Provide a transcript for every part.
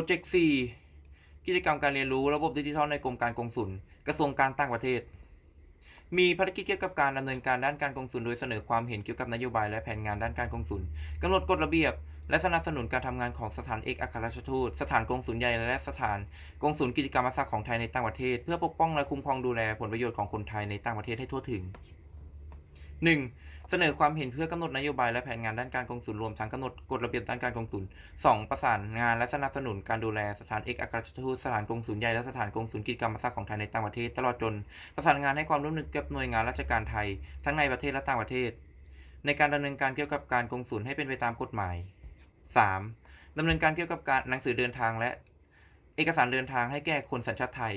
รเจกต์4กิจกรรมการเรียนรู้ระบบดิจิทัลในกรมการกงสุลกระทรวงการต่างประเทศ มีภารกิจเกี่ยวกับการดำเนินการด้านการกงสุลโดยเสนอความเห็นเกี่ยวกับนโยบายและแผนงานด้านการกงสุลกำหนดกฎระเบียบ และสนับสนุนการทำงานของสถานเอกอัครราชทูต สถานกงสุลใหญ่และสถานกงสุลกิจกรรมอาสาของไทยในต่างประเทศ เพื่อปกป้องและคุ้มครองดูแลผลประโยชน์ของคนไทยในต่างประเทศให้ทั่วถึง 1. เสนอความเห็นเพื่อกำหนดนโยบายและแผนงานด้านการกงสุลรวมทั้งกำหนดกฎระเบียบด้านการกงสุล 2. ประสานงานและสนับสนุนการดูแลสถานเอกอัครราชทูตสถานกงสุลใหญ่และสถานกงสุลกิจกรรมอาสาของไทยในต่างประเทศตลอดจน ประสานงานให้ความร่วมมือกับหน่วยงานราชการไทย ทั้งในประเทศและต่างประเทศ ในการดำเนินการเกี่ยวกับการกงสุลให้เป็นไปตามกฎหมาย 3. ดำเนินการเกี่ยวกับการหนังสือเดินทางและ เอกสารเดินทางให้แก่คนสัญชาติไทย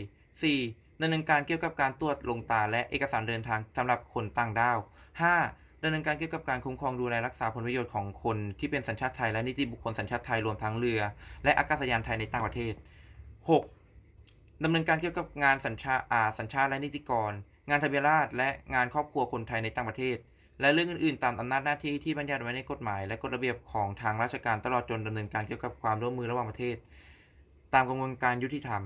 4. ดำเนินการเกี่ยวกับการตรวจลงตาและเอกสารเดินทางสำหรับคนต่างด้าว 5. ดำเนินการเกี่ยวกับการคุ้มครองดูแลรักษาผลประโยชน์ของคนที่เป็นสัญชาติไทยและนิติบุคคลสัญชาติไทยรวมทั้งเรือ และอากาศยานไทยในต่างประเทศ 6. ดำเนินการเกี่ยวกับงานสัญชาอาสัญชาติและนิติกร งานทะเบียนราษฎรและงานครอบครัวคนไทยในต่างประเทศ และเรื่องอื่นๆ ตามอำนาจหน้าที่ที่บัญญัติไว้ในกฎหมาย และกฎระเบียบของทางราชการตลอดจนดำเนินการเกี่ยวกับความร่วมมือระหว่างประเทศ ตามกระบวนการยุติธรรม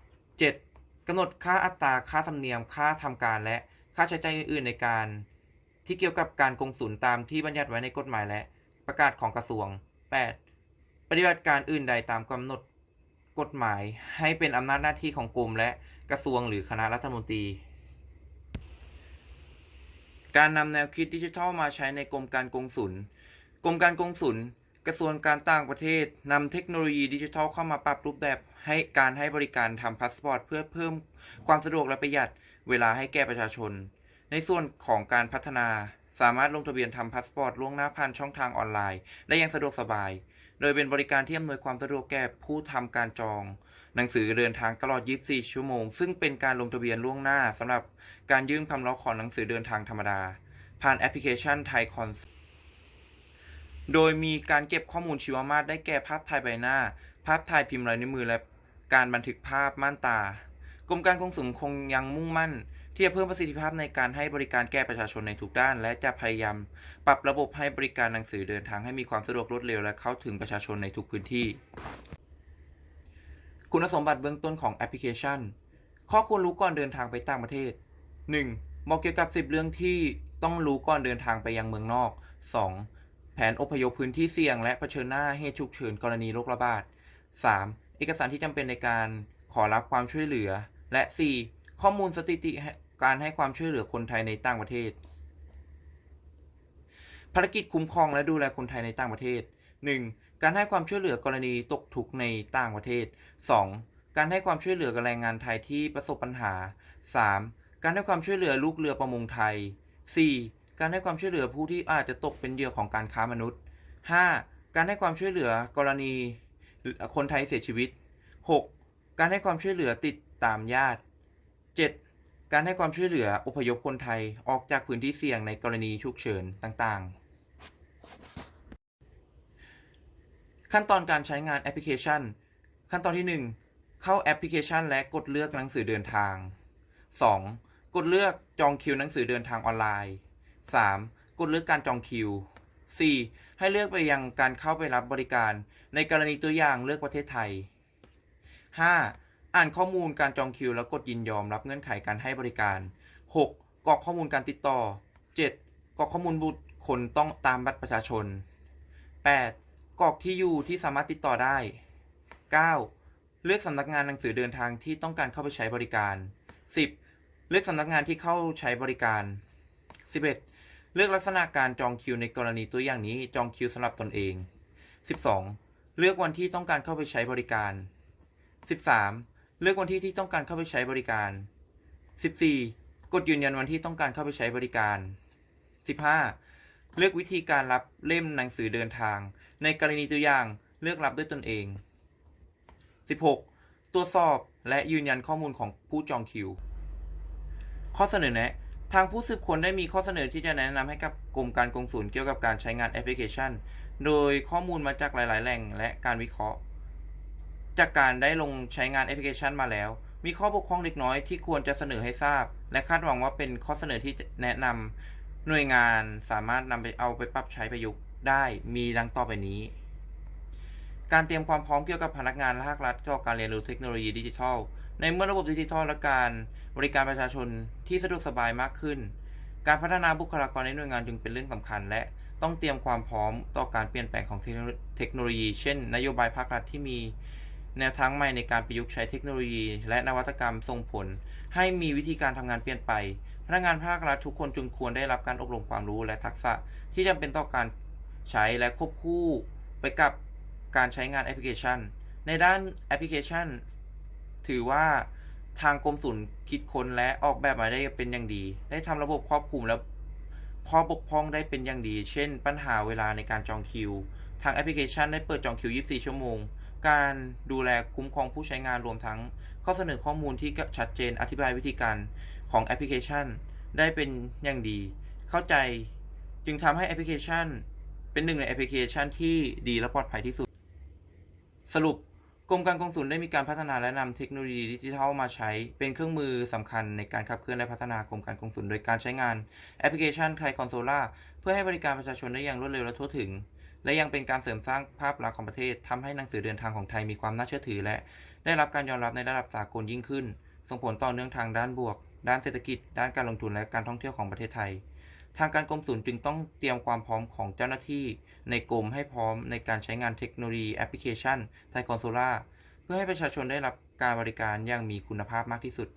7. กำหนดค่าอัตราค่าธรรมเนียม ค่าทำการและค่าใช้จ่ายอื่นๆ ในการ ที่เกี่ยวกับการกงสุลตามที่บัญญัติไว้ในกฎหมายและประกาศของกระทรวง 8. ปฏิบัติการอื่นใดตามกำหนดกฎหมายให้เป็นอำนาจหน้าที่ของกรมและกระทรวงหรือคณะรัฐมนตรี การนำแนวคิดดิจิทัลมาใช้ในกรมการกงสุลกรมการกงสุลกระทรวงการต่างประเทศนำเทคโนโลยีดิจิทัลเข้ามาปรับรูปแบบให้การให้บริการทำพาสปอร์ตเพื่อเพิ่มความสะดวกและประหยัดเวลาให้แก่ประชาชน ในส่วนของการพัฒนาสามารถลงทะเบียนทำพาสปอร์ตล่วงหน้าผ่านช่องทางออนไลน์ ได้อย่างสะดวกสบาย โดยเป็นบริการที่อำนวยความสะดวกแก่ผู้ทำการจอง หนังสือเดินทางตลอด 24 ชั่วโมง ซึ่งเป็นการลงทะเบียนล่วงหน้าสำหรับการยื่นคำร้องขอหนังสือเดินทางธรรมดา ผ่านแอปพลิเคชันไทยคอนโดยมีการเก็บข้อมูลชีวมาตรได้แก่ภาพถ่ายใบหน้า ภาพถ่ายพิมพ์ลายนิ้วมือและการบันทึกภาพม่านตากรมการกงสุลคงยังมุ่งมั่น ที่จะเพิ่มประสิทธิภาพในการให้บริการแก่ประชาชนในทุกด้าน และจะพยายามปรับระบบให้บริการหนังสือเดินทางให้มีความสะดวกรวดเร็วและเข้าถึงประชาชนในทุกพื้นที่ คุณสมบัติเบื้องต้นของแอปพลิเคชัน ข้อควรรู้ก่อนเดินทางไปต่างประเทศ 1. บอกเกี่ยวกับ 10 เรื่องที่ต้องรู้ก่อนเดินทางไปยังเมืองนอก 2. แผนอพยพพื้นที่เสี่ยง และเผชิญหน้าเหตุฉุกเฉินกรณีโรคระบาด 3. เอกสารที่จำเป็นในการขอรับความช่วยเหลือ และ 4. ข้อมูลสถิติ การให้ความช่วยเหลือคนไทยในต่างประเทศ ภารกิจคุ้มครองและดูแลคนไทยในต่างประเทศ 1. การให้ความช่วยเหลือกรณีตกทุกข์ในต่างประเทศ 2. การให้ความช่วยเหลือกับแรงงานไทยที่ประสบปัญหา 3. การให้ความช่วยเหลือลูกเรือประมงไทย 4. การให้ความช่วยเหลือผู้ที่อาจจะตกเป็นเหยื่อของการค้ามนุษย์ 5. การให้ความช่วยเหลือกรณีคนไทยเสียชีวิต 6. การให้ความช่วยเหลือติดตามญาติ 7. การให้ความช่วยเหลืออพยพคนไทยออกจากพื้นที่เสี่ยงในกรณีฉุกเฉินต่างๆ ขั้นตอนการใช้งานแอปพลิเคชัน ขั้นตอนที่ 1 เข้าแอปพลิเคชัน และกดเลือกหนังสือเดินทาง 2. กดเลือกจองคิวหนังสือเดินทางออนไลน์ 3. กดเลือกการจองคิว 4. ให้เลือกไปยังการเข้าไปรับบริการ ในกรณีตัวอย่างเลือกประเทศไทย 5. อ่านข้อมูลการจองคิว แล้วกดยินยอมรับเงื่อนไขการให้บริการ 6. กรอกข้อมูลการติดต่อ 7. กรอกข้อมูลบุคคลต้องตามบัตรประชาชน 8. กรอกที่อยู่ที่สามารถติดต่อได้ 9. เลือกสำนักงานหนังสือเดินทางที่ต้องการเข้าไปใช้บริการ 10. เลือกสำนักงานที่เข้าใช้บริการ 11. เลือกลักษณะการจองคิวในกรณีตัวอย่างนี้จองคิวสำหรับตนเอง 12. เลือกวันที่ต้องการเข้าไปใช้บริการ 13. เลือกวันที่ที่ต้องการเข้าไปใช้บริการ 14. กดยืนยันวันที่ต้องการเข้าไปใช้บริการ 15. เลือกวิธีการรับเล่มหนังสือเดินทาง ในกรณีตัวอย่างเลือกรับด้วยตนเอง 16. ตรวจสอบและยืนยันข้อมูลของผู้จองคิว ข้อเสนอแนะทางผู้สืบค้นได้มีข้อเสนอที่จะแนะนำให้กับกรมการกงสุลเกี่ยวกับการใช้งานแอปพลิเคชัน โดยข้อมูลมาจากหลาย ๆ แหล่งและการวิเคราะห์ จากการได้ลงใช้งานแอปพลิเคชันมาแล้ว มีข้อบกพร่องเล็กน้อยที่ควรจะเสนอให้ทราบ และคาดหวังว่าเป็นข้อเสนอที่แนะนำหน่วยงานสามารถนำไปเอาไปปรับใช้ประยุกต์ได้มีดังต่อไปนี้ การเตรียมความพร้อมเกี่ยวกับพนักงานภาครัฐต่อการเรียนรู้เทคโนโลยีดิจิทัล ในเมื่อระบบดิจิทัลและการบริการประชาชนที่สะดวกสบายมากขึ้น การพัฒนาบุคลากรในหน่วยงานจึงเป็นเรื่องสำคัญ และต้องเตรียมความพร้อมต่อการเปลี่ยนแปลงของเทคโนโลยี เช่น นโยบายภาครัฐที่มี แนวทางใหม่ในการประยุกต์ใช้เทคโนโลยี และนวัตกรรมส่งผล ให้มีวิธีการทำงานเปลี่ยนไป พนักงานภาครัฐทุกคนจึงควรได้รับการอบรมความรู้และทักษะที่จำเป็นต่อการใช้และควบคู่ไปกับการใช้งานแอปพลิเคชัน ในด้านแอปพลิเคชัน ถือว่าทางกรมศุลคิดค้นและออกแบบมาได้เป็นอย่างดี ได้ทำระบบครอบคลุมและพอบกพร่องได้เป็นอย่างดี เช่น ปัญหาเวลาในการจองคิว ทางแอปพลิเคชันได้เปิดจองคิว 24 ชั่วโมง การดูแลคุ้มครองผู้ใช้งานรวมทั้ง ข้อเสนอข้อมูลที่ชัดเจนอธิบายวิธีการของแอปพลิเคชัน ได้เป็นอย่างดี เข้าใจจึงทำให้แอปพลิเคชัน เป็นหนึ่งในแอปพลิเคชันที่ดีและปลอดภัยที่สุด สรุปกรมการกงสุลได้มีการพัฒนาและนำเทคโนโลยีดิจิทัลมาใช้เป็นเครื่องมือสำคัญในการขับเคลื่อนและพัฒนากรมการกงสุลโดยการใช้งานแอปพลิเคชันไทยคอนโซล่าเพื่อให้บริการประชาชนได้อย่างรวดเร็วและทั่วถึง และยังเป็นการเสริมสร้างภาพลักษณ์ของประเทศทำให้หนังสือเดินทางของไทยมีความน่าเชื่อถือและ ได้รับการยอมรับในระดับสากลยิ่งขึ้น ส่งผลต่อเนื่องทางด้านบวก ด้านเศรษฐกิจ ด้านการลงทุนและการท่องเที่ยวของประเทศไทย ทางการกรมศุลจึงต้องเตรียมความพร้อมของเจ้าหน้าที่ ในกรมให้พร้อมในการใช้งานเทคโนโลยีแอปพลิเคชันไทยคอนโซล่าเพื่อให้ประชาชนได้รับการบริการอย่างมีคุณภาพมากที่สุด